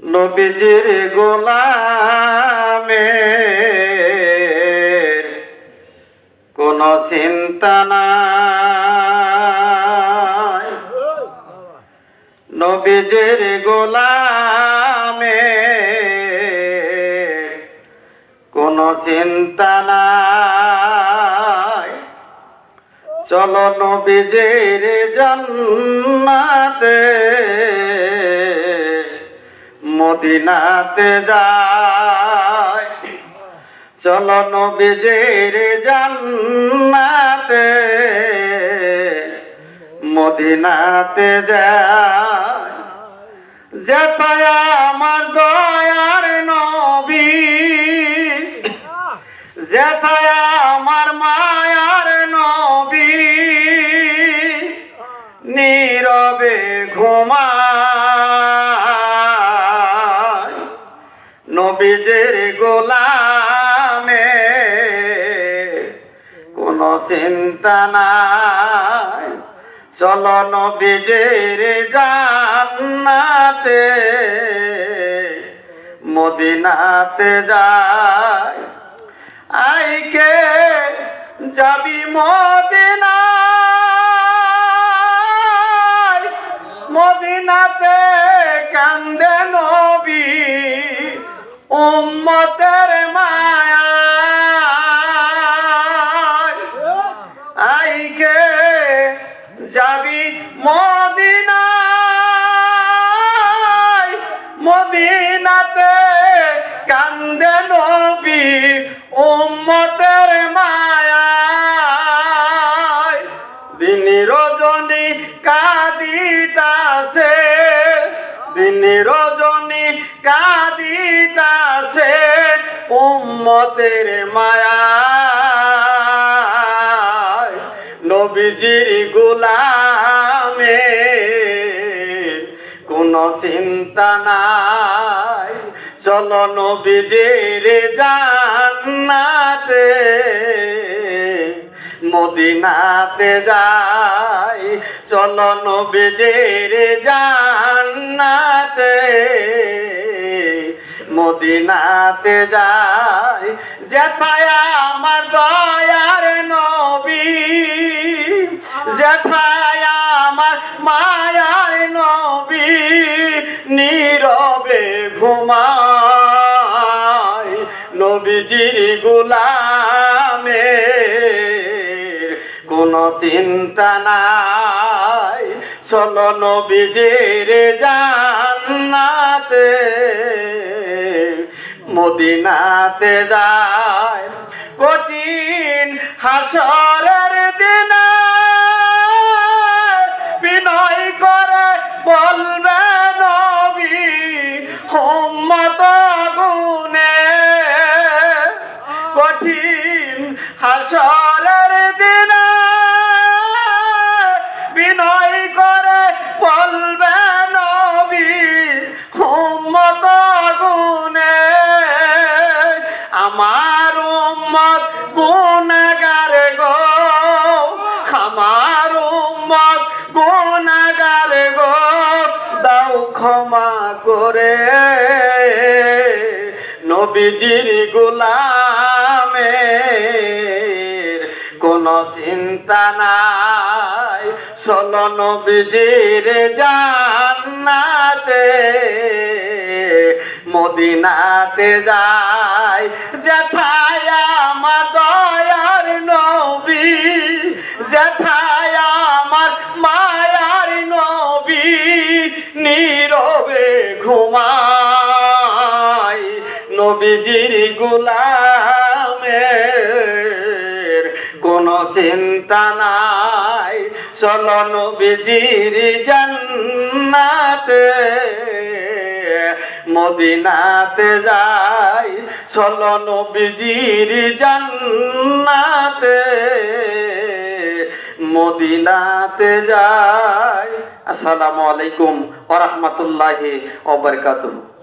নবীজির গোলামের কোন চিন্তা নাই। নবীজির গোলামের কোন চিন্তা নাই। চলো নবীজির জন্নাতে, মদিনাতে যায়। চলো নবীজির জান্নাতে, মদিনাতে যায়। যেতায় আমার দয়ার নবী যেথায় আমার মায়ার ঘুমায় নবীজের গোলামে কোনো চিন্তা নাই। চলো নবীজের জান্নাতে মদিনাতে যায় আইকে যাবি মদিনায়। মদিনাতে কান্দে নবী উম্মতের মায়া আইকে যাবি মদিনায় মদিনাতে কান্দে নবী উম্মতের মায়ায়। কাঁদিতাছে, দিন রজনী কাঁদিতাছে উম্মতের মায়া নবীজির গোলামে কোনো চিন্তা নাই। চলো নবীজির জান্নাতে, মদিনাতে যাই। চলো নবীজির জান্নাতে, মদিনাতে যাই। যেথায় আমার দয়ার নবী, যেথায় আমার মায়ার নবী, নীরবে ঘুমায় নবীজির গোলামে কোনো চিন্তা নাই। চলো নবীজির জান্নাতে মদিনাতে যায়। কঠিন হাসরের দিন ক্ষমা করে। নবীজির গোলামের কোনো চিন্তা নাই। চলো নবীজির জান্নাতে, মদিনাতে যায় যেথায় আমার দয়ার নবী যেথায় নবীজির গোলামের কোনো চিন্তা নাই। চলো নবীজির জান্নাতে, মদিনাতে যাই। চলো নবীজির জান্নাতে, মদিনাতে যাই। আসসালামু আলাইকুম ওয়া রাহমাতুল্লাহি ওয়া বারাকাতুহু।